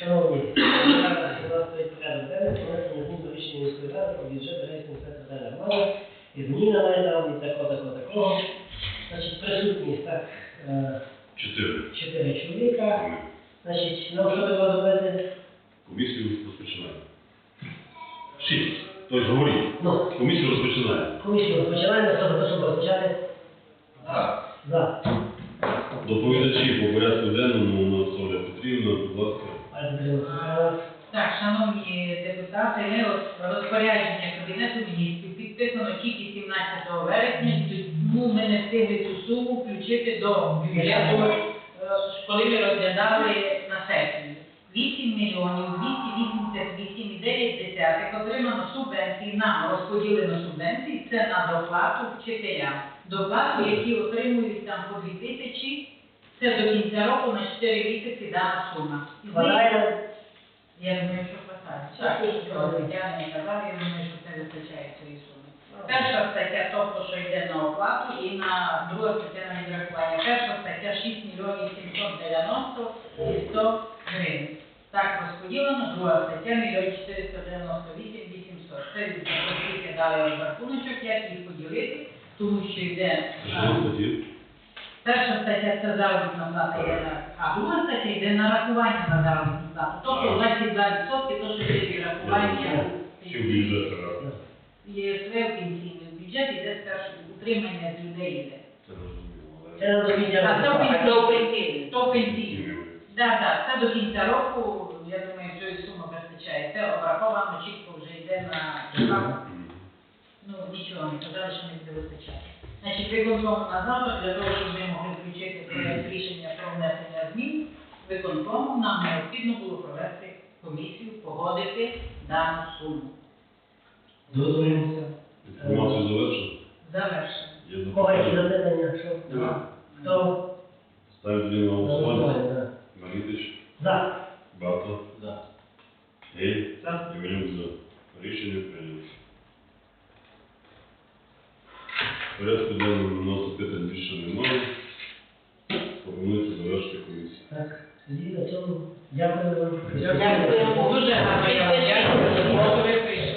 Шановні, денний про внесення змін до рішення міської ради про бюджет Рейської територіальної громади. І змінами там, і такого. Значить, присутність так, е, Чотири. чотири чоловіка. Значить, нам що треба зробити? Комісію розпочинає. Шість. Тобто говоріть. Ну, Комісію розпочинає. комісію розпочинаємо, хто щоб розпочати? За. Доповідачі по порядку денному розпорядження Кабінету міністрів підписано тільки 17 вересня, тому ми не встигли цю суму включити до бюджету, е, коли ми розглядали на сесії. 8 мільйонів 288,9 отримано субвенції, нам розподілено субвенції, це на доплату вчителям. Доплату, які отримують там по 2 тисячі, це до кінця року на 4 місяці дана сума. Я думаю, що. Так, що не казала, я думаю, що це вистачає цієї суми. Перша стаття, тобто, що йде на оплату, і на друга стаття на відрахування. Перша стаття 6 мільйонів 790 і 100 гривень. Так розподілено, друга стаття мільйон 498 800. Це оскільки дали розрахуночок, як їх поділити, тому що йде Що? Перша стаття це заробітна плата йде на, а друга стаття йде на рахування на заробітну плату. Тобто Ага. 22% то, що йде від рахування Чи в бюджет йде спершу утримання з людей йде. А До пенсійний. То пенсійний. Змінили. Так, так, це до кінця року, я думаю, цієї суми вистачає. Це обраховано чітко вже йде на нічого не казали, що не буде вистачати. Значить, виконком на завтра, для того, щоб ми могли включити проект рішення про внесення змін, виконкому нам необхідно було провести комісію, погодити дану суму. Дозволимося. Інформацію завершено? Завершено. Кого запитання? Що? Хто? Ставлю тоді на голосування. Марітич, За. Барта, За. Гей, За. Іванюк за. Рішення прийнято. Порядку денному у нас запитань більше немає. Пропонується завершити комісію. Так, тоді на цьому дякую вам. Дякуємо. Дуже гарно, дякую.